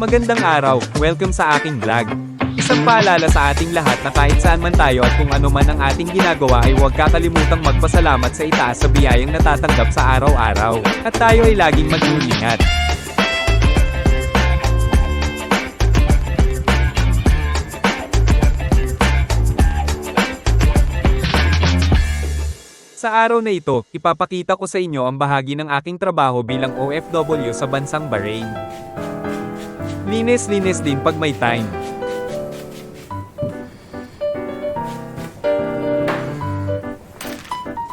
Magandang araw, welcome sa aking vlog. Isang paalala sa ating lahat na kahit saan man tayo at kung ano man ang ating ginagawa ay huwag kakalimutang magpasalamat sa itaas sa biyayang natatanggap sa araw-araw. At tayo ay laging mag-iingat. Sa araw na ito, ipapakita ko sa inyo ang bahagi ng aking trabaho bilang OFW sa bansang Bahrain. Linis-linis din pag may time.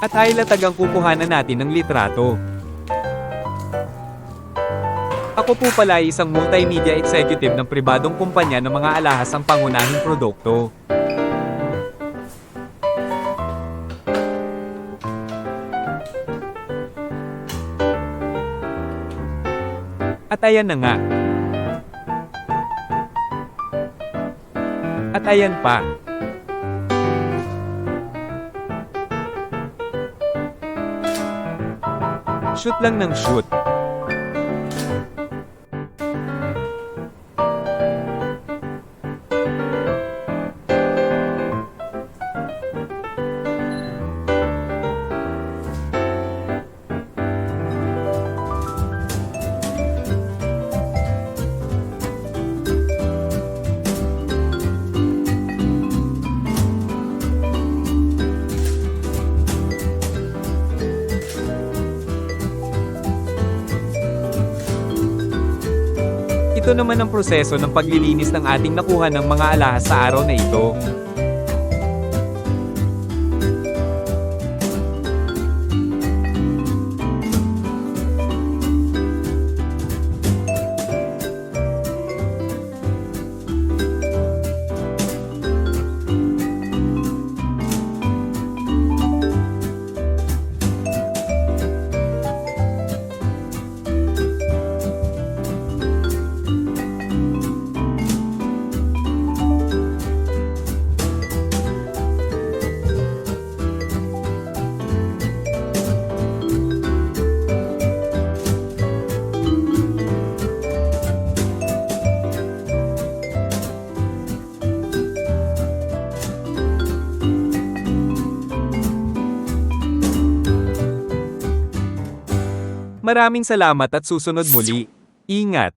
At ay latag ang kukuhanan natin ng litrato. Ako po pala ay isang multimedia executive ng pribadong kumpanya ng mga alahas ang pangunahing produkto. At ayan na nga. At ayan pa. Shoot lang ng shoot. Ito naman ang proseso ng paglilinis ng ating nakuha ng mga alahas sa araw na ito. Maraming salamat at susunod muli. Ingat!